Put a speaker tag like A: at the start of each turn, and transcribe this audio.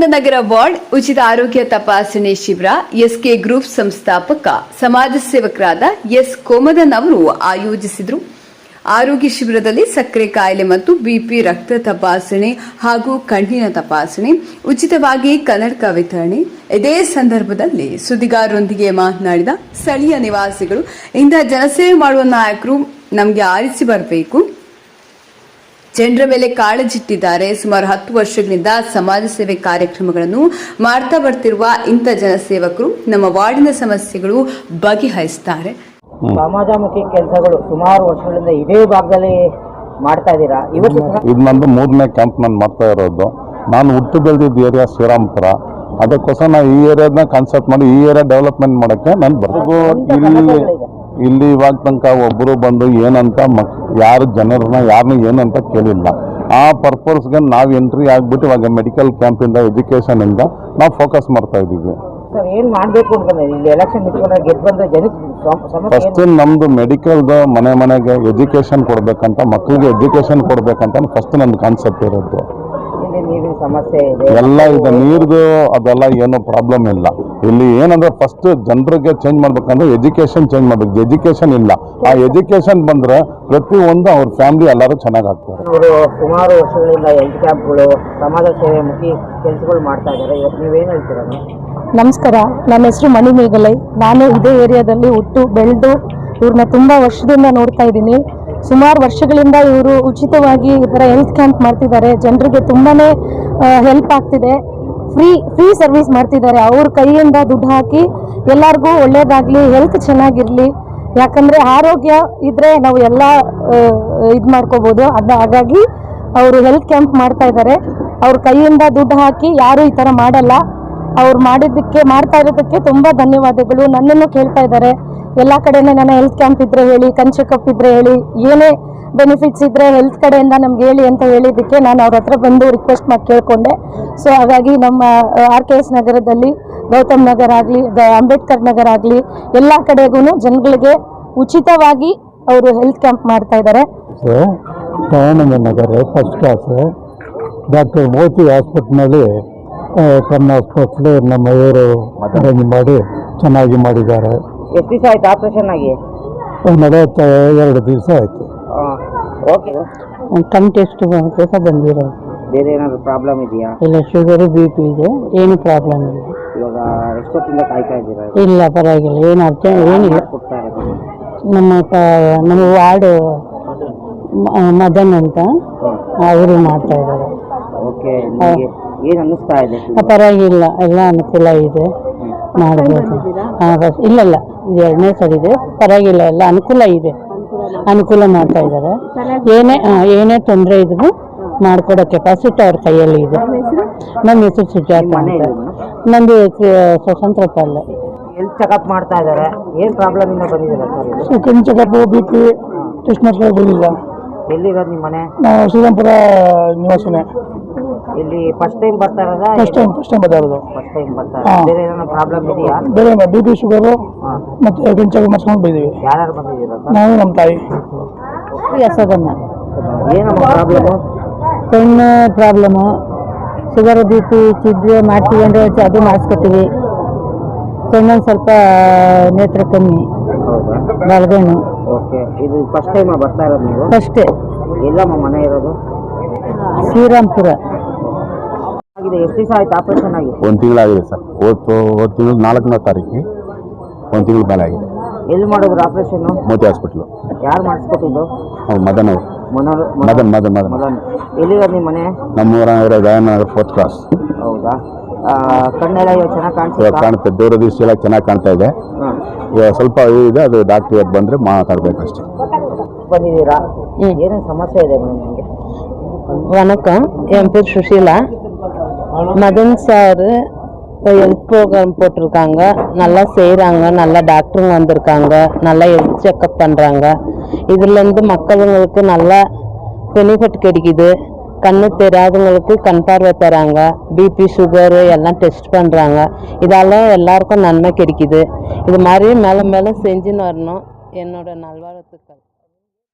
A: ವಿವೇಕಾನಂದ ನಗರ ward ಉಚಿತ ಆರೋಗ್ಯ ತಪಾಸಣೆ ಶಿಬಿರ ಎಸ್ಕೆ ಗ್ರೂಪ್ ಸಂಸ್ಥಾಪಕ, ಸಮಾಜ ಸೇವಕರಾದ ಎಸ್. ಕೋಮದನ್ ಅವರು ಆಯೋಜಿಸಿದರು. ಆರೋಗ್ಯ ಶಿಬಿರದಲ್ಲಿ ಸಕ್ಕರೆ ಕಾಯಿಲೆ ಮತ್ತು ಬಿಪಿ, ರಕ್ತ ತಪಾಸಣೆ ಹಾಗೂ ಕಣ್ಣಿನ ತಪಾಸಣೆ, ಉಚಿತವಾಗಿ ಕನ್ನಡಕ ವಿತರಣೆ. ಇದೇ ಸಂದರ್ಭದಲ್ಲಿ ಸುದ್ದಿಗಾರರೊಂದಿಗೆ ಮಾತನಾಡಿದ ಸ್ಥಳೀಯ ನಿವಾಸಿಗಳು ಇಂತಹ ಜನಸೇವೆ ಮಾಡುವ ನಾಯಕರು ನಮಗೆ ಆರಿಸಿ ಬರಬೇಕು. ಜನರ ಮೇಲೆ ಕಾಳಜಿಟ್ಟಿದ್ದಾರೆ. ಸುಮಾರು ಹತ್ತು ವರ್ಷಗಳಿಂದ ಸಮಾಜ ಸೇವೆ ಕಾರ್ಯಕ್ರಮಗಳನ್ನು ಮಾಡ್ತಾ ಬರ್ತಿರುವ ಇಂಥ ಜನಸೇವಕರು ನಮ್ಮ ವಾರ್ಡಿನ ಸಮಸ್ಯೆಗಳು ಬಗೆಹರಿಸ್ತಾರೆ.
B: ಸಮಾಜಮುಖಿ ಕೆಲಸಗಳು ಸುಮಾರು ವರ್ಷಗಳಿಂದ ಇದೇ ಭಾಗದಲ್ಲಿ ಮಾಡ್ತಾ ಇದ್ದೀರಾ? ಇವತ್ತು ಸಹ
C: ಇದು ನಂದು ಮೂರನೇ ಕ್ಯಾಂಪ್ ನಾನು ಮಾಡ್ತಾ ಇರೋದು. ನಾನು ಹುಟ್ಟು ಬೆಳೆದಿದ್ದ ಏರಿಯಾ ಶ್ರೀರಾಮ್ಪುರ. ಅದಕ್ಕೋಸ್ಕರ ನಾವು ಈ ಏರಿಯಾದ ಕಾನ್ಸೆಪ್ಟ್ ಮಾಡಿ ಈ ಏರಿಯಾ ಡೆವಲಪ್ಮೆಂಟ್ ಮಾಡೋಕ್ಕೆ ನಾನು ಬರ್ತೀನಿ ಇಲ್ಲಿ ಇಲ್ಲಿ ಇವಾಗ ತನಕ ಒಬ್ಬರು ಬಂದು ಏನಂತ ಮಕ್ ಯಾರು ಜನರನ್ನ ಯಾರನ್ನ ಏನಂತ ಕೇಳಿಲ್ಲ. ಆ ಪರ್ಪಸ್ಗೆ ನಾವು ಎಂಟ್ರಿ ಆಗಿಬಿಟ್ಟು ಇವಾಗ ಮೆಡಿಕಲ್ ಕ್ಯಾಂಪಿಂದ ಎಜುಕೇಷನಿಂದ ನಾವು ಫೋಕಸ್ ಮಾಡ್ತಾ ಇದ್ದೀವಿ. ಫಸ್ಟ್ ನಮ್ದು ಮೆಡಿಕಲ್ದು ಮನೆ ಮನೆಗೆ ಎಜುಕೇಶನ್ ಕೊಡ್ಬೇಕಂತ ಮಕ್ಕಳಿಗೆ ಎಜುಕೇಶನ್ ಕೊಡ್ಬೇಕಂತ ಫಸ್ಟ್ ನಮ್ದು ಕಾನ್ಸೆಪ್ಟ್ ಇರೋದು. ಎಲ್ಲ ಇದೆ ನೀರ್ದು ಅದೆಲ್ಲ ಏನು ಪ್ರಾಬ್ಲಮ್ ಇಲ್ಲ. ಇಲ್ಲಿ ಏನಂದ್ರೆ ಫಸ್ಟ್ ಜನರಿಗೆ ಚೇಂಜ್ ಮಾಡ್ಬೇಕಂದ್ರೆ ಎಜುಕೇಶನ್ ಚೇಂಜ್ ಮಾಡ್ಬೇಕು. ಎಜುಕೇಶನ್ ಇಲ್ಲ. ಆ ಎಜುಕೇಶನ್ ಬಂದ್ರೆ ಪ್ರತಿಯೊಂದು ಅವ್ರ ಫ್ಯಾಮಿಲಿ ಎಲ್ಲರೂ ಚೆನ್ನಾಗಿ ಆಗ್ತಾರೆ.
B: ಅವರು ಸುಮಾರು ವರ್ಷಗಳಿಂದ ಹೆಲ್ತ್ ಕ್ಯಾಂಪ್ಗಳು ಸಮಾಜ ಸೇವೆ ಮುಖಿ ಕೆಲಸಗಳು ಮಾಡ್ತಾ ಇದ್ದಾರೆ. ಇವತ್ತು ನೀವೇನು ಹೇಳ್ತೀರಾ
D: ನಮಸ್ಕಾರ. ನನ್ನ ಹೆಸರು ಮಣಿ ಮೇಘಲೈ. ನಾನು ಇದೇ ಏರಿಯಾದಲ್ಲಿ ಹುಟ್ಟು ಬೆಳೆದು ಇವ್ರನ್ನ ತುಂಬ ವರ್ಷದಿಂದ ನೋಡ್ತಾ ಇದ್ದೀನಿ. ಸುಮಾರು ವರ್ಷಗಳಿಂದ ಇವರು ಉಚಿತವಾಗಿ ಈ ಥರ ಹೆಲ್ತ್ ಕ್ಯಾಂಪ್ ಮಾಡ್ತಿದ್ದಾರೆ. ಜನರಿಗೆ ತುಂಬಾ ಹೆಲ್ಪ್ ಆಗ್ತಿದೆ. ಫ್ರೀ ಫ್ರೀ ಸರ್ವಿಸ್ ಮಾಡ್ತಿದ್ದಾರೆ. ಅವ್ರ ಕೈಯಿಂದ ದುಡ್ಡು ಹಾಕಿ ಎಲ್ಲರಿಗೂ ಒಳ್ಳೇದಾಗಲಿ ಹೆಲ್ತ್ ಚೆನ್ನಾಗಿರಲಿ. ಯಾಕಂದರೆ ಆರೋಗ್ಯ ಇದ್ದರೆ ನಾವು ಎಲ್ಲ ಇದು ಮಾಡ್ಕೋಬೋದು. ಅದು, ಹಾಗಾಗಿ ಅವರು ಹೆಲ್ತ್ ಕ್ಯಾಂಪ್ ಮಾಡ್ತಾ ಇದ್ದಾರೆ ಅವ್ರ ಕೈಯಿಂದ ದುಡ್ಡು ಹಾಕಿ ಯಾರೂ ಈ ಥರ ಮಾಡಲ್ಲ. ಅವ್ರು ಮಾಡಿದ್ದಕ್ಕೆ, ಮಾಡ್ತಾ ಇರೋದಕ್ಕೆ ತುಂಬ ಧನ್ಯವಾದಗಳು. ನನ್ನನ್ನು ಕೇಳ್ತಾ ಇದ್ದಾರೆ ಎಲ್ಲ ಕಡೆನೇ ನನ್ನ ಹೆಲ್ತ್ ಕ್ಯಾಂಪ್ ಇದ್ರೆ ಹೇಳಿ ಕಣ್ ಚೆಕಪ್ ಇದ್ರೆ ಹೇಳಿ, ಏನೇ ಬೆನಿಫಿಟ್ಸ್ ಇದ್ರೆ ಹೆಲ್ತ್ ಕಡೆಯಿಂದ ನಮ್ಗೆ ಹೇಳಿ ಅಂತ ಹೇಳಿದ್ದಕ್ಕೆ ನಾನು ಅವ್ರ ಹತ್ರ ಬಂದು ರಿಕ್ವೆಸ್ಟ್ ಮಾಡಿ ಕೇಳಿಕೊಂಡೆ. ಸೊ ಹಾಗಾಗಿ ನಮ್ಮ ಆರ್ ಕೆ ಎಸ್ ನಗರದಲ್ಲಿ ಗೌತಮ್ ನಗರ ಆಗಲಿ ಅಂಬೇಡ್ಕರ್ ನಗರ ಆಗಲಿ ಎಲ್ಲ ಕಡೆಗೂ ಜನಗಳಿಗೆ ಉಚಿತವಾಗಿ ಅವರು ಹೆಲ್ತ್ ಕ್ಯಾಂಪ್ ಮಾಡ್ತಾ ಇದ್ದಾರೆ.
C: ನಗರ ಫಸ್ಟ್ ಕ್ಲಾಸ್ ಡಾಕ್ಟರ್ ಮೋತಿ ಹಾಸ್ಪಿಟ್ಲ್ನಲ್ಲಿ ಕಣ್ಣು ಹಾಸ್ಪಿಟ್ಲು ನಮ್ಮ ಇವರು ಅರೇಂಜ್ ಮಾಡಿ ಚೆನ್ನಾಗಿ ಮಾಡಿದ್ದಾರೆ.
B: ಎಷ್ಟು ದಿವಸ ಆಯ್ತು ಆಪರೇಷನ್ ಆಗಿ?
C: ನಲವತ್ತ ಎರಡು ದಿವಸ ಆಯಿತು.
B: ಓಕೆ
D: ಕಣ್ ಟೆಸ್ಟ್ ಕೆಲಸ ಬಂದಿರೋದು
B: ಬೇರೆ ಏನಾದ್ರು ಪ್ರಾಬ್ಲಮ್ ಇದೆಯಾ?
D: ಇಲ್ಲ ಶುಗರು ಬಿ ಪಿ ಇದೆ. ಏನು ಪ್ರಾಬ್ಲಮ್ ಇಲ್ಲ.
B: ಇವಾಗ ಎಷ್ಟೊತ್ತಿಂದ ಕಾಯ್ತಾ ಇದ್ದೀರಾ?
D: ಇಲ್ಲ ಪರವಾಗಿಲ್ಲ. ಏನು ಅರ್ಜ ಏನಿಲ್ಲ.
B: ಕೊಡ್ತಾ ಇರೋದು?
D: ನಮ್ಮ ಪ ನಮ್ಮ ವಾರ್ಡು ಮ- ಮದನ್ ಅಂತ ಅವರು ಮಾಡ್ತಾ ಇದ್ದಾರೆ.
B: ಓಕೆ ನಿಮಗೆ ಏನು ಅನ್ನಿಸ್ತಾ ಇದೆ
D: ಪರವಾಗಿಲ್ಲ. ಎಲ್ಲ ಅನುಕೂಲ ಇದೆ. ಮಾಡ್ಬೋದು. ಹಾಂ ಬಸ್ ಇಲ್ಲ ಇಲ್ಲ ಇದು ಎರಡನೇ ಸರಿ ಇದೆ. ಪರವಾಗಿಲ್ಲ ಎಲ್ಲ ಅನುಕೂಲ ಇದೆ. ಅನುಕೂಲ ಮಾಡ್ತಾ ಇದ್ದಾರೆ. ಏನೇ ಏನೇ ತೊಂದರೆ ಇದ್ರು ಮಾಡ್ಕೊಡೋ ಕೆಪಾಸಿಟಿ ಅವ್ರ ಕೈಯಲ್ಲಿ ಇದೆ. ನನ್ನ ಹೆಸರು? ಸುಜಾತ ಅಂತ. ನಂದು ಸ್ವತಂತ್ರ
B: ಹೆಲ್ತ್ ಚೆಕಪ್ ಮಾಡ್ತಾ ಇದ್ದಾರೆ. ಏನು ಪ್ರಾಬ್ಲಮ್ ಇಂದ ಬಂದಿದ್ದೀರಾ
D: sir checkup B P test ಮಾಡ್ಕೊಂಡು ಬಂದಿಲ್ಲ
B: ಎಲ್ಲಿರೋದು ನಿಮ್ಮ ಮನೆ?
D: ನಾವು ಶ್ರೀರಾಮ್ಪುರ ನಿವಾಸಿನೇ.
B: ಇಲ್ಲಿ ಫಸ್ಟ್ ಟೈಮ್ ಬರ್ತಾ ಇರೋದಾ?
D: ಫಸ್ಟ್ ಟೈಮ್ ಫಸ್ಟ್ ಟೈಮ್ ಬರೋದು
B: ಫಸ್ಟ್ ಟೈಮ್ ಬರ್ತಾ
D: ಹಾ.
B: ಇರೋದು ಬೇರೆ ಏನೋ ಪ್ರಾಬ್ಲಮ್ ಇದೆಯಾ?
D: ಬೇರೆ ಬಿ ಪಿ ಶುಗರು
B: ಹಾಂ.
D: ಮತ್ತು ಬಂದಿದ್ದೀವಿ.
B: ಯಾರ್ಯಾರು ಬಂದಿದ್ದೀರಾ ಸರ್?
D: ನಾವು ನಮ್ಮ ತಾಯಿ. ಯಶೋದಮ್ಮ
B: ಏನಮ್ಮ ಪ್ರಾಬ್ಲಮ್
D: ಕಣ್ಣು ಪ್ರಾಬ್ಲಮ್ಮು ಶುಗರ್ ಬಿ ಪಿ ಚಿದ್ರೆ ಮಾಡ್ತೀವಿ ಅದು ಮಾಡಿಸ್ಕೊತೀವಿ. ಕಣ್ಣೊಂದು ಸ್ವಲ್ಪ ನೇತ್ರ ಕಮ್ಮಿ. ಬಲಗಣ್ಣು
B: ಓಕೆ. ಇದು ಫಸ್ಟ್ ಟೈಮ್ ಬರ್ತಾ ಇರೋದು ನೀವು?
D: ಅಷ್ಟೇ
B: ಎಲ್ಲಮ್ಮ ಮನೆ ಇರೋದು?
D: ಶ್ರೀರಾಮ್ಪುರ.
B: ಆಗಿದೆ ಎಷ್ಟು ದಿವಸ ಆಯ್ತು ಆಪರೇಷನ್ ಆಗಿ?
C: ಒಂದು ತಿಂಗಳಾಗಿದೆ ಸರ್. ಓದ್ತು ಒಂದು ತಿಂಗಳು ನಾಲ್ಕನೇ ತಾರೀಕಿಗೆ ಒಂದು ತಿಂಗಳು ಮೇಲೆ ಆಗಿದೆ.
B: ಎಲ್ಲಿ ಮಾಡಿದ್ರು ಆಪರೇಷನ್
C: ಮೋತಿ ಹಾಸ್ಪಿಟ್ಲು
B: ಯಾರು ಮಾಡಿಸ್ಕೊಟ್ಟಿದ್ದು?
C: ಮದನ್ ಅವರು.
B: ಮನೋರು
C: ಮದನ್ ಮದನ್ ಮದನ್.
B: ಮದನ್. ಎಲ್ಲಿರೋದು ನಿಮ್ಮ ಮನೆ?
C: ನಮ್ಮೂರ ದಯಾನಗರ ಫೋರ್ತ್ ಕ್ಲಾಸ್
B: ಹೌದಾ? ಆ, ಕಣ್ಣೆಲ್ಲ ಇವಾಗ ಚೆನ್ನಾಗಿ ಕಾಣಿಸ್ತಾ
C: ಕಾಣುತ್ತೆ. ದೂರ ದಿವಸ ಎಲ್ಲ ಚೆನ್ನಾಗಿ ಕಾಣ್ತಾ ಇದೆ.
B: ಹಾಂ.
C: ಸ್ವಲ್ಪ ಇದು ಇದೆ ಅದು ಡಾಕ್ಟರ್ ಇವತ್ತು ಬಂದರೆ ಮಾತಾಡಬೇಕಷ್ಟೇ
B: ಬಂದಿದ್ದೀರಾ ಏನೇನು ಸಮಸ್ಯೆ ಇದೆ ಮೇಡಮ್ ನಿಮಗೆ
D: வணக்கம் என் பேர் Sushila Madan sir health program போட்டிருக்காங்க நல்லா செய்கிறாங்க நல்லா டாக்டருங்க வந்திருக்காங்க நல்லா ஹெல்த் செக்கப் பண்ணுறாங்க இதுலேருந்து மக்களுங்களுக்கு நல்லா பெனிஃபிட் கிடைக்குது கண்ணு தெரியாதவங்களுக்கு கண் பார்வை தராங்க. பிபி சுகரு எல்லாம் டெஸ்ட் பண்ணுறாங்க இதால் எல்லாருக்கும் நன்மை கிடைக்குது. இது மாதிரி மேலே மேலே செஞ்சுன்னு வரணும். என்னோட நல்வாழ்த்துக்கள்.